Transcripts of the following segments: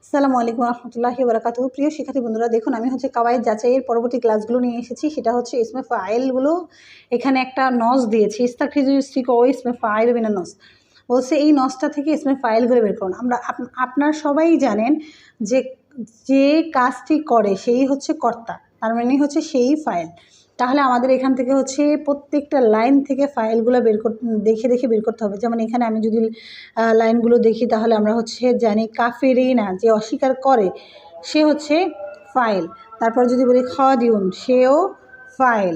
আসসালামু আলাইকুম রহমতুল্লাহি বারাকাতু প্রিয় শিক্ষার্থী বন্ধুরা, দেখুন, আমি হচ্ছে কাওয়াইদ যাচাইয়ের পরবর্তী ক্লাসগুলো নিয়ে এসেছি। সেটা হচ্ছে ইসমে ফাইলগুলো। এখানে একটা নস দিয়েছি। ইস্তাকৃজিক ও ইসমে ফাইল বিনা নস। বলছে, এই নসটা থেকে ইসমে ফাইলগুলো বের করুন। আমরা, আপ- আপনার সবাই জানেন যে যে কাজটি করে, সেই হচ্ছে কর্তা। তার মানে হচ্ছে সেই ফাইল। তাহলে আমাদের এখান থেকে হচ্ছে প্রত্যেকটা লাইন থেকে ফাইলগুলো বের কর, দেখে দেখে বের করতে হবে। যেমন এখানে আমি যদি লাইনগুলো দেখি তাহলে আমরা হচ্ছে জানি কাফেরই না, যে অস্বীকার করে, সে হচ্ছে ফাইল। তারপর যদি বলি খাদিউন, সেও ফাইল।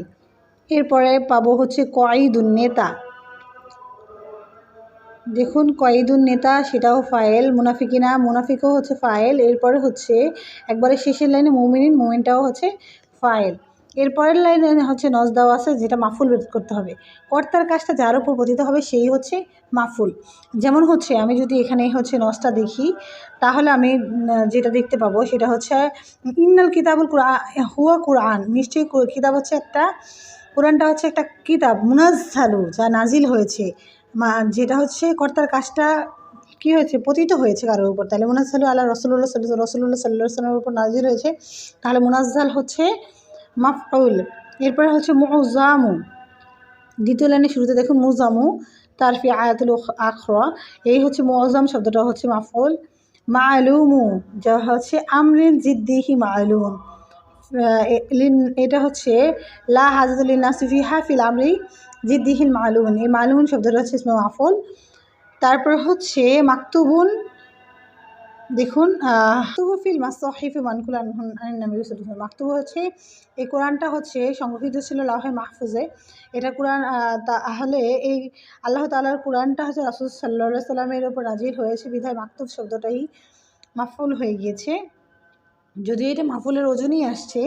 এরপরে পাবো হচ্ছে কয়েদুন নেতা। দেখুন কয়েদুন নেতা, সেটাও ফাইল, মুনাফিকিনা, মুনাফিকও হচ্ছে ফাইল। এরপরে হচ্ছে একবারে শেষের লাইনে মুমিনিন, মুমিনটাও হচ্ছে ফাইল। এরপরের লাইনে হচ্ছে নজ দেওয়া আছে, যেটা মাফুল বের করতে হবে। কর্তার কাজটা যার উপর পতিত হবে, সেই হচ্ছে মাফুল। যেমন হচ্ছে, আমি যদি এখানে হচ্ছে নজটা দেখি, তাহলে আমি যেটা দেখতে পাবো, সেটা হচ্ছে, ইন্নাল কিতাবুল কুরআ, হুয়া কুরআন। নিশ্চয়ই কিতাব হচ্ছে একটা, কোরআনটা হচ্ছে একটা কিতাব, মুনাজ্জালু, যা নাজিল হয়েছে। মা, যেটা হচ্ছে কর্তার কাজটা কি হয়েছে? পতিত হয়েছে কারোর উপর। তাহলে মুনাজ্জালু আল্লাহ রসুল্লাহ সাল্লাহ রসুল্লাহ সাল্লাহ সাল্লামের উপর নাজিল হয়েছে। তাহলে মুনাজ্জাল হচ্ছে মাফউল। এরপরে হচ্ছে মুজামু। দ্বিতীয় লাইনের শুরুতে দেখুন মুজামু, তারফি আয়াতুল আখরা। এই হচ্ছে মুআজ্জাম শব্দটা হচ্ছে মাফউল। মালুমু যা হচ্ছে আমরিন জিদ্দিহি মালুম এটা হচ্ছে লা হাজাতুল নাসিফি হাফিল আমরি জিদ্দিহিল মালুন এই মালুন শব্দটা হচ্ছে ইসমে মাফুল তারপর হচ্ছে মাকতুবুন দেখুন ফিল মাসহিফি মানকুল মাকতুবু হচ্ছে, এই কোরআনটা হচ্ছে সংরক্ষিত ছিল লাহে মাহফুজে। এটা কোরআন তাহলে এই আল্লাহ তালার কোরআনটা হচ্ছে রাসূল আলাইহি সাল্লামের ওপর নাজির হয়েছে, বিধায় মাকতুব শব্দটাই মাফুল হয়ে গিয়েছে। যদি এটা মাফুলের ওজনই আসছে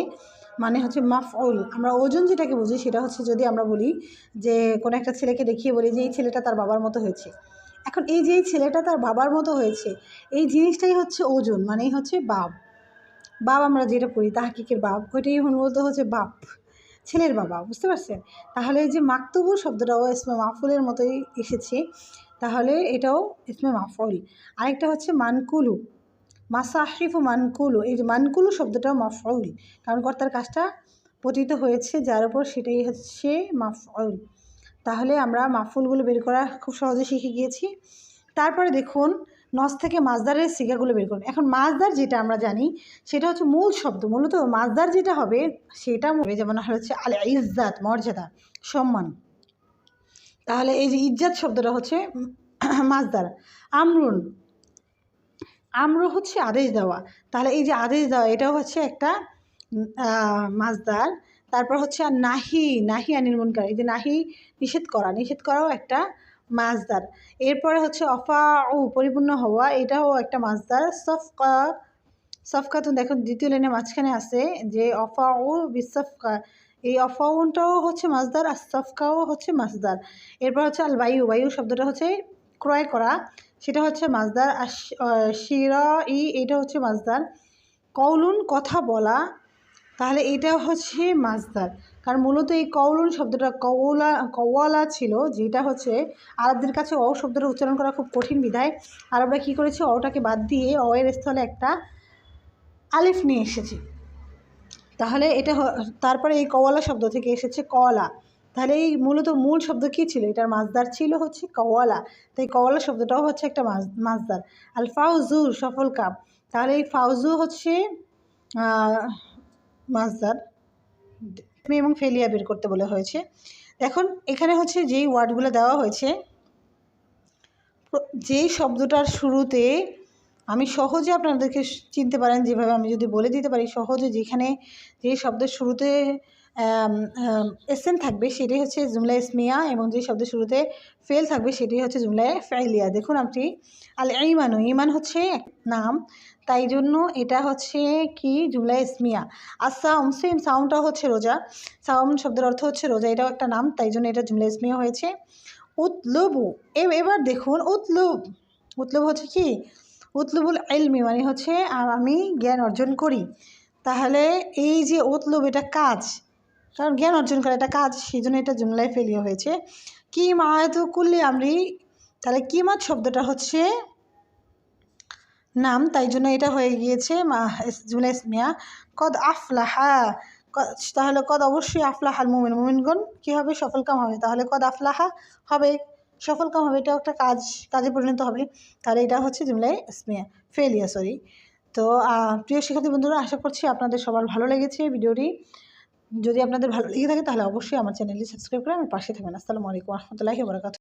মানে হচ্ছে মাফউল। আমরা ওজন যেটাকে বুঝি সেটা হচ্ছে যদি আমরা বলি যে, কোনো একটা ছেলেকে দেখিয়ে বলি যে, এই ছেলেটা তার বাবার মতো হয়েছে। এখন এই যে ছেলেটা তার বাবার মতো হয়েছে, এই জিনিসটাই হচ্ছে ওজন, মানেই হচ্ছে বাপ। বাপ আমরা যেটা পড়ি, তাহাকিকের বাপ, ওইটাই মূলত হচ্ছে বাপ, ছেলের বাবা, বুঝতে পারছেন? তাহলে যে মাকতুবু শব্দটাও ইসমে মাফুলের মতোই এসেছে, তাহলে এটাও ইসমে মাফুল আরেকটা হচ্ছে মানকুলু মাসাহিফ ও মানকুলু, এই যে মানকুলু শব্দটাও মাফউল, কারণ কর্তার কাজটা পতিত হয়েছে, যার উপর সেটাই হচ্ছে মাফউল। তাহলে আমরা মাফুলগুলো বের করা খুব সহজে শিখে গিয়েছি। তারপরে দেখুন নস থেকে মাছদারের সিগাগুলো বের করুন। এখন মাছদার যেটা আমরা জানি সেটা হচ্ছে মূল শব্দ। মূলত মাছদার যেটা হবে সেটা যেমন হচ্ছে আল ইজ্জাত মর্যাদা সম্মান। তাহলে এই যে ইজ্জাত শব্দটা হচ্ছে মাছদার আমরুন। আমর হচ্ছে আদেশ দেওয়া। তাহলে এই যে আদেশ দেওয়া এটাও হচ্ছে একটা আহ, মাজদার। তারপর হচ্ছে আর নাহি নাহি আনিল মুনকার, এই যে নাহি নিষেধ করা, নিষেধ করাও একটা মাজদার এরপরে হচ্ছে অফা ও পরিপূর্ণ হওয়া, এটাও একটা মাজদার সফকা সফকা তো দেখো দ্বিতীয় লাইনের মাঝখানে আছে যে অফা ও বিসফকা, এই অফাউনটাও হচ্ছে মাজদার আর সফকাও হচ্ছে মাজদার এরপর হচ্ছে আল বায়ু বায়ু শব্দটা হচ্ছে ক্রয় করা, সেটা হচ্ছে মাজদার আর শিরা ই এটা হচ্ছে মাজদার কৌলুন কথা বলা তাহলে এটা হচ্ছে মাজদার কারণ মূলত এই কৌলুন শব্দটা কওলা, কওয়ালা ছিল, যেটা হচ্ছে আরবদের কাছে অ শব্দটা উচ্চারণ করা খুব কঠিন বিধায়। আরবরা কী করেছে? অটাকে বাদ দিয়ে অ এর স্থলে একটা আলিফ নিয়ে এসেছে। তাহলে এটা তারপরে এই কওয়ালা শব্দ থেকে এসেছে কওয়ালা তাহলে এই মূলত মূল শব্দ কী ছিল? এটার মাজদার ছিল হচ্ছে কওয়ালা। তাই কওয়ালা শব্দটাও হচ্ছে একটা মাজ- মাজদার আল ফাউজু সফল কাপ। তাহলে এই ফাউজু হচ্ছে মাজদার এবং ফেলিয়া বের করতে বলে হয়েছে। এখন এখানে হচ্ছে যেই ওয়ার্ডগুলো দেওয়া হয়েছে, যেই শব্দটার শুরুতে আমি সহজে আপনাদেরকে চিনতে পারেন, যেভাবে আমি যদি বলে দিতে পারি, সহজে যেখানে যে শব্দের শুরুতে এসেন থাকবে সেটাই হচ্ছে জুমলা ইসমিয়া এবং যে শব্দের শুরুতে ফেল থাকবে সেটাই হচ্ছে জুমলা ফেলিয়া দেখুন আপনি আল ইমানু ইমান হচ্ছে নাম। তাই জন্য এটা হচ্ছে কি? জুমলা ইসমিয়া। আর সাউম সেম সাউমটাও হচ্ছে রোজা। সাউম শব্দের অর্থ হচ্ছে রোজা, এটাও একটা নাম, তাই জন্য এটা জুমলা ইসমিয়া হয়েছে। উতলবু এবার দেখুন, উতলুব। উতলুব হচ্ছে কি? উতলুবুল এলমি মানে হচ্ছে আমি জ্ঞান অর্জন করি। তাহলে এই যে উতলুব, এটা কাজ। কারণ জ্ঞান অর্জন করা এটা কাজ, সেই জন্য এটা জুমলায় ফেলিয়ে হয়েছে। কি মাহাতু কুল্লি আমরি, তাহলে কিমাত শব্দটা হচ্ছে নাম, তাই জন্য এটা হয়ে গিয়েছে জুমলা ইসমিয়া কদ আফলাহা তাহলে কদ অবশ্যই আফলাহাল মুমিন। মুমিনগণ কী হবে? সফলকাম হবে। তাহলে কদ আফলাহা হবে? সফলকাম হবে, এটাও একটা কাজ, কাজে পরিণত হবে। তাহলে এটা হচ্ছে জুমলাই ইসমিয়া ফেলিয়া সরি। তো প্রিয় শিক্ষার্থী বন্ধুরা, আশা করছি আপনাদের সবার ভালো লেগেছে ভিডিওটি। যদি আপনাদের ভালো লেগে থাকে, তাহলে অবশ্যই আমার চ্যানেলটি সাবস্ক্রাইব করে আমার পাশে থাকবেন। আসসালামু আলাইকুম রহমতুল্লাহি বরাকাত